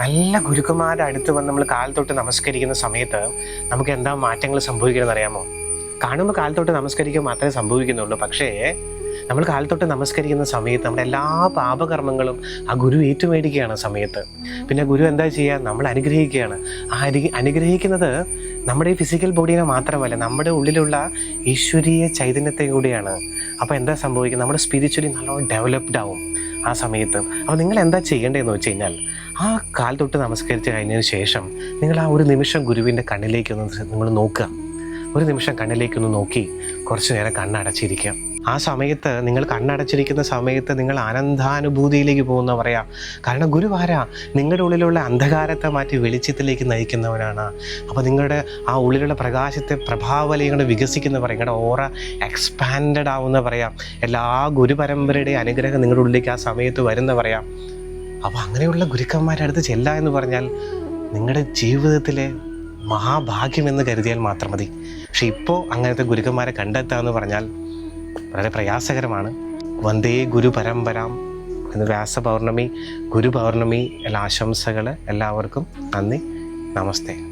നല്ല ഗുരുക്കന്മാരുടെ അടുത്ത് വന്ന് നമ്മൾ കാലത്തൊട്ട് തൊട്ട് നമസ്കരിക്കുന്ന സമയത്ത് നമുക്ക് എന്താ മാറ്റങ്ങൾ സംഭവിക്കണമെന്ന് അറിയാമോ? കാണുമ്പോൾ കാലത്തൊട്ട് തൊട്ട് നമസ്കരിക്കുക മാത്രമേ സംഭവിക്കുന്നുള്ളൂ. പക്ഷേ നമ്മൾ കാലത്തൊട്ട് തൊട്ട് നമസ്കരിക്കുന്ന സമയത്ത് നമ്മുടെ എല്ലാ പാപകർമ്മങ്ങളും ആ ഗുരു ഏറ്റുമേടിക്കുകയാണ് സമയത്ത്. പിന്നെ ഗുരു എന്താ ചെയ്യുക? നമ്മൾ അനുഗ്രഹിക്കുകയാണ്. ആ അനു അനുഗ്രഹിക്കുന്നത് നമ്മുടെ ഈ ഫിസിക്കൽ ബോഡീനെ മാത്രമല്ല നമ്മുടെ ഉള്ളിലുള്ള ഈശ്വരീയ ചൈതന്യത്തെ കൂടിയാണ്. അപ്പോൾ എന്താ സംഭവിക്കുന്നത്? നമ്മുടെ സ്പിരിച്വലി നല്ലോണം ഡെവലപ്ഡ് ആവും. ആ സമയത്ത്. അപ്പോൾ നിങ്ങൾ എന്താ ചെയ്യേണ്ടതെന്ന് വെച്ച് കഴിഞ്ഞാൽ ആ കാൽ തൊട്ട് നമസ്കരിച്ച് കഴിഞ്ഞതിന് ശേഷം നിങ്ങൾ ആ ഒരു നിമിഷം ഗുരുവിന്റെ കണ്ണിലേക്കൊന്ന് നിങ്ങൾ നോക്കുക. ഒരു നിമിഷം കണ്ണിലേക്കൊന്ന് നോക്കി കുറച്ച് നേരം കണ്ണടച്ചിരിക്കുക. ആ സമയത്ത് നിങ്ങൾ കണ്ണടച്ചിരിക്കുന്ന സമയത്ത് നിങ്ങൾ ആനന്ദാനുഭൂതിയിലേക്ക് പോകുന്ന പറയാം കാരണം ഗുരുവാരാ നിങ്ങളുടെ ഉള്ളിലുള്ള അന്ധകാരത്തെ മാറ്റി വെളിച്ചത്തിലേക്ക് നയിക്കുന്നവനാണ്. അപ്പോൾ നിങ്ങളുടെ ആ ഉള്ളിലുള്ള പ്രകാശത്തെ പ്രഭാവലയങ്ങൾ വികസിക്കുന്ന പറയാം നിങ്ങളുടെ ഓറ എക്സ്പാൻഡഡ് ആവുന്ന പറയാം എല്ലാ ഗുരുപരമ്പരയുടെയും അനുഗ്രഹം നിങ്ങളുടെ ഉള്ളിലേക്ക് ആ സമയത്ത് വരുന്ന പറയാം അപ്പോൾ അങ്ങനെയുള്ള ഗുരുക്കന്മാരുടെ അടുത്ത് ചെല്ല എന്ന് പറഞ്ഞാൽ നിങ്ങളുടെ ജീവിതത്തിലെ മഹാഭാഗ്യമെന്ന് കരുതിയാൽ മാത്രം മതി. പക്ഷെ ഇപ്പോൾ അങ്ങനത്തെ ഗുരുക്കന്മാരെ കണ്ടെത്തുക എന്ന് പറഞ്ഞാൽ വളരെ പ്രയാസകരമാണ്. വന്ദേ ഗുരു പരമ്പരാം എന്ന് വ്യാസ പൗർണമി ഗുരു പൗർണമി എല്ലാ ആശംസകൾ എല്ലാവർക്കും നന്ദി. നമസ്തേ.